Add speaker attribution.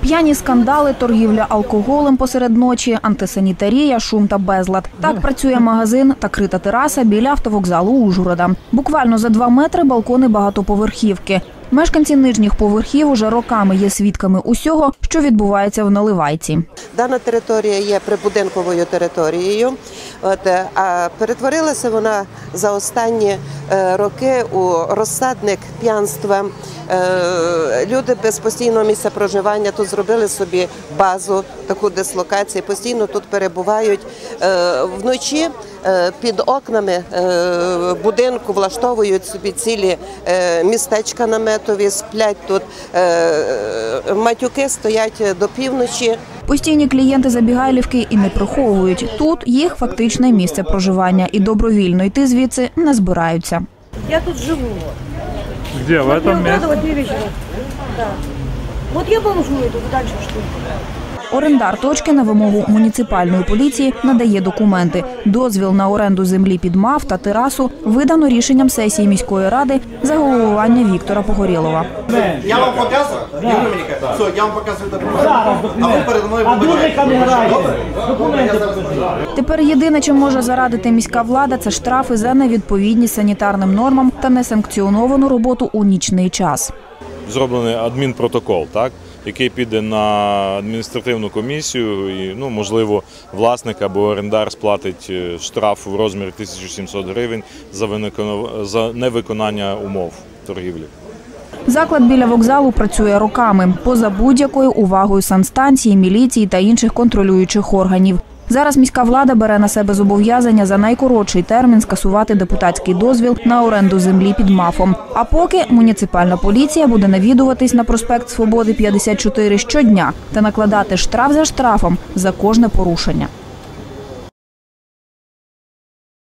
Speaker 1: П'яні скандали, торгівля алкоголем посеред ночі, антисанітарія, шум та безлад. Так працює магазин та крита тераса біля автовокзалу Ужгорода. Буквально за два метри балкони багатоповерхівки. Мешканці нижніх поверхів уже роками є свідками усього, що відбувається в Наливайці.
Speaker 2: Дана територія є прибудинковою територією, от, е, а перетворилася вона за останні е, роки у розсадник п'янства. Е, Люди без постійного місця проживання тут зробили собі базу, таку дислокацію, постійно тут перебувають вночі. Під окнами будинку влаштовують собі цілі містечка наметові, сплять тут. Матюки стоять до півночі.
Speaker 1: Постійні клієнти Забігайлівки і не приховують. Тут їх фактичне місце проживання, і добровільно йти звідси не збираються.
Speaker 3: Я тут живу.
Speaker 4: Где? В
Speaker 3: Вот
Speaker 4: этом месте?
Speaker 3: вот две вещи. Да. Вот я бомжую тут дальше что?
Speaker 1: Орендар точки на вимогу муніципальної поліції надає документи. Дозвіл на оренду землі під МАФ та терасу видано рішенням сесії міської ради за головування Віктора Погорєлова.
Speaker 5: Я вам показую? Все, я вам показую документи. А ви мною.
Speaker 1: Тепер єдине, чим може зарадити міська влада, це штрафи за невідповідність санітарним нормам та несанкціоновану роботу у нічний час.
Speaker 6: зроблений адмінпротокол, так який піде на адміністративну комісію, і ну можливо власник або орендар сплатить е, штраф в розмірі 1700 гривень за невиконання умов торгівлі.
Speaker 1: Заклад біля вокзалу працює роками поза будь-якою увагою санстанції, міліції та інших контролюючих органів. Зараз міська влада бере на себе зобов'язання за найкоротший термін скасувати депутатський дозвіл на оренду землі під мафом. А поки муніципальна поліція буде навідуватись на проспект Свободи 54 щодня та накладати штраф за штрафом за кожне порушення.